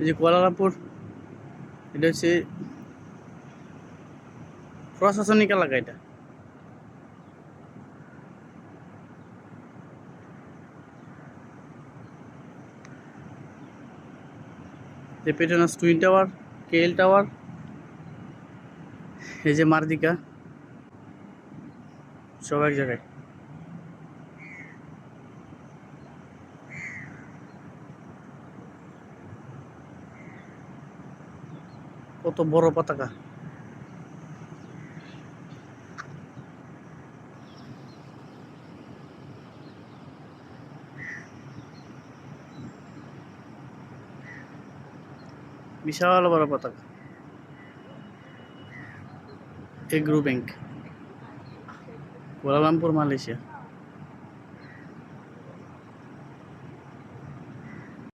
এই যে কুয়ালালামপুর, এটা হচ্ছে প্রশাসনিক এলাকা এটা। যে Petronas twin tower KL tower এই যে মার্দিকা, সব এক জায়গায়। কত বড় পতাকা বিশাল বড় পতাকা এগ্রো ব্যাংক কুয়ালালামপুর মালয়েশিয়া